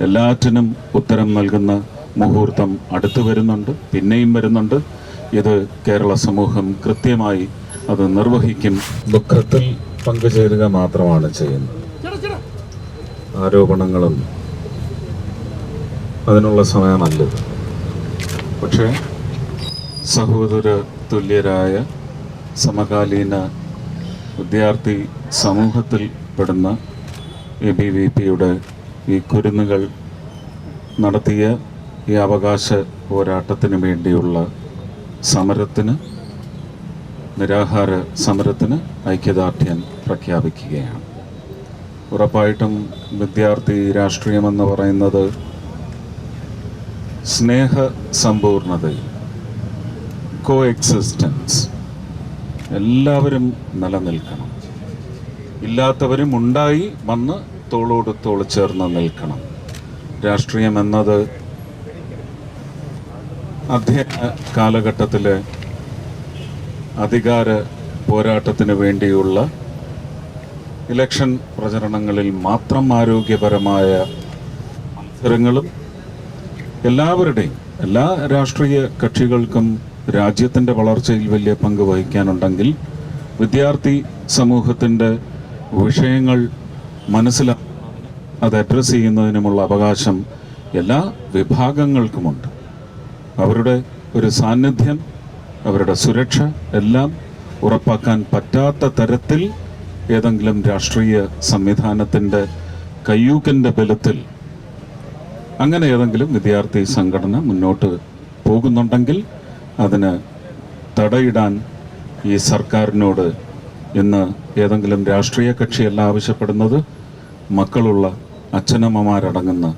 എല്ലാറ്റിനും ഉത്തരം നൽകുന്ന മുഹൂർത്തം അടുത്തു വരുന്നുണ്ട് പിന്നെയും വരുന്നുണ്ട്. ഇത് കേരള സമൂഹം കൃത്യമായി അത് നിർവഹിക്കും. ദുഃഖത്തിൽ പങ്കുചേരുക മാത്രമാണ് ചെയ്യുന്നത്. ആരോപണങ്ങളും അതിനുള്ള സമയമല്ലത് പക്ഷേ സഹോദര തുല്യരായ സമകാലീന വിദ്യാർത്ഥി സമൂഹത്തിൽ പെടുന്ന എ ബി വി പിയുടെ ഈ കുരുന്നുകൾ നടത്തിയ ഈ അവകാശ പോരാട്ടത്തിന് വേണ്ടിയുള്ള സമരത്തിന് നിരാഹാര സമരത്തിന് ഐക്യദാർഢ്യം പ്രഖ്യാപിക്കുകയാണ്. ഉറപ്പായിട്ടും വിദ്യാർത്ഥി രാഷ്ട്രീയമെന്ന് പറയുന്നത് സ്നേഹ സമ്പൂർണതയിൽ കോ എക്സിസ്റ്റൻസ് എല്ലാവരും നിലനിൽക്കണം. ഇല്ലാത്തവരും ഉണ്ടായി വന്ന് തോളോട് തോൾ ചേർന്ന് നിൽക്കണം. രാഷ്ട്രീയം എന്നത് അധ്യയന കാലഘട്ടത്തിലെ അധികാര പോരാട്ടത്തിന് വേണ്ടിയുള്ള ഇലക്ഷൻ പ്രചരണങ്ങളിൽ മാത്രം ആരോഗ്യപരമായ മത്സരങ്ങളും എല്ലാവരുടെയും എല്ലാ രാഷ്ട്രീയ കക്ഷികൾക്കും രാജ്യത്തിന്റെ വളർച്ചയിൽ വലിയ പങ്ക് വഹിക്കാനുണ്ടെങ്കിൽ വിദ്യാർത്ഥി സമൂഹത്തിന്റെ വിഷയങ്ങൾ മനസ്സിലാക്കി അത് അഡ്രസ്സ് ചെയ്യുന്നതിനുമുള്ള അവകാശം എല്ലാ വിഭാഗങ്ങൾക്കുമുണ്ട്. അവരുടെ ഒരു സാന്നിധ്യം അവരുടെ സുരക്ഷ എല്ലാം ഉറപ്പാക്കാൻ പറ്റാത്ത തരത്തിൽ ഏതെങ്കിലും രാഷ്ട്രീയ സംവിധാനത്തിന്റെ കയ്യൂക്കന്റെ ബലത്തിൽ അങ്ങനെ ഏതെങ്കിലും വിദ്യാർത്ഥി സംഘടന മുന്നോട്ട് പോകുന്നുണ്ടെങ്കിൽ അതിന് തടയിടാൻ ഈ സർക്കാരിനോട് ഇന്ന് ഏതെങ്കിലും രാഷ്ട്രീയ കക്ഷിയല്ല ആവശ്യപ്പെടുന്നത് മക്കളുള്ള അച്ഛനമ്മമാരടങ്ങുന്ന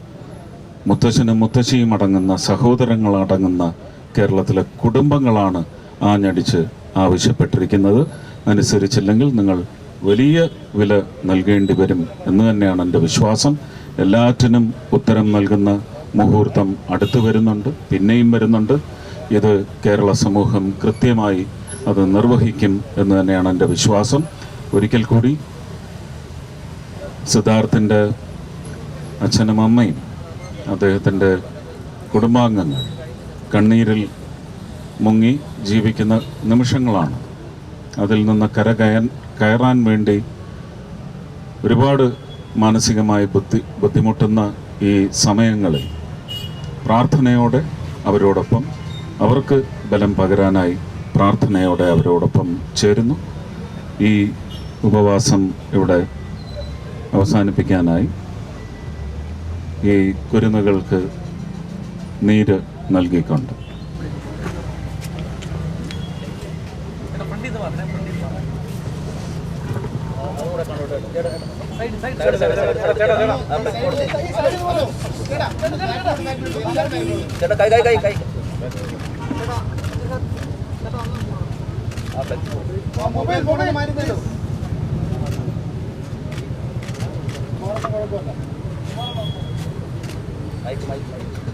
മുത്തശ്ശനും മുത്തശ്ശിയും അടങ്ങുന്ന സഹോദരങ്ങളടങ്ങുന്ന കേരളത്തിലെ കുടുംബങ്ങളാണ് ആഞ്ഞടിച്ച് ആവശ്യപ്പെട്ടിരിക്കുന്നത്. അനുസരിച്ചില്ലെങ്കിൽ നിങ്ങൾ വലിയ വില നൽകേണ്ടി വരും എന്ന് തന്നെയാണ് എന്റെ വിശ്വാസം. എല്ലാറ്റിനും ഉത്തരം നൽകുന്ന മുഹൂർത്തം അടുത്തു വരുന്നുണ്ട് പിന്നെയും വരുന്നുണ്ട്. ഇത് കേരള സമൂഹം കൃത്യമായി അത് നിർവഹിക്കും എന്ന് തന്നെയാണ് എന്റെ വിശ്വാസം. ഒരിക്കൽ കൂടി സിദ്ധാർത്ഥിന്റെ അച്ഛനും അമ്മയും അദ്ദേഹത്തിന്റെ കുടുംബാംഗങ്ങൾ കണ്ണീരിൽ മുങ്ങി ജീവിക്കുന്ന നിമിഷങ്ങളാണ്. അതിൽ നിന്ന് കര കയൻ കയറാൻ വേണ്ടി ഒരുപാട് മാനസികമായി ബുദ്ധി ബുദ്ധിമുട്ടുന്ന ഈ സമയങ്ങളിൽ പ്രാർത്ഥനയോടെ അവരോടൊപ്പം അവർക്ക് ബലം പകരാനായി പ്രാർത്ഥനയോടെ അവരോടൊപ്പം ചേരുന്നു ഈ ഉപവാസം ഇവിടെ അവസാനിപ്പിക്കാനായി ഈ കുരുന്നുകൾക്ക് നീര് നൽകിക്കൊണ്ട് ചേട്ടാ കൈ കൈ കൈ കൈ മൊബൈൽ ഫോണിൽ മാറ്റുന്നല്ലോ മൈക്ക് മൈക്ക്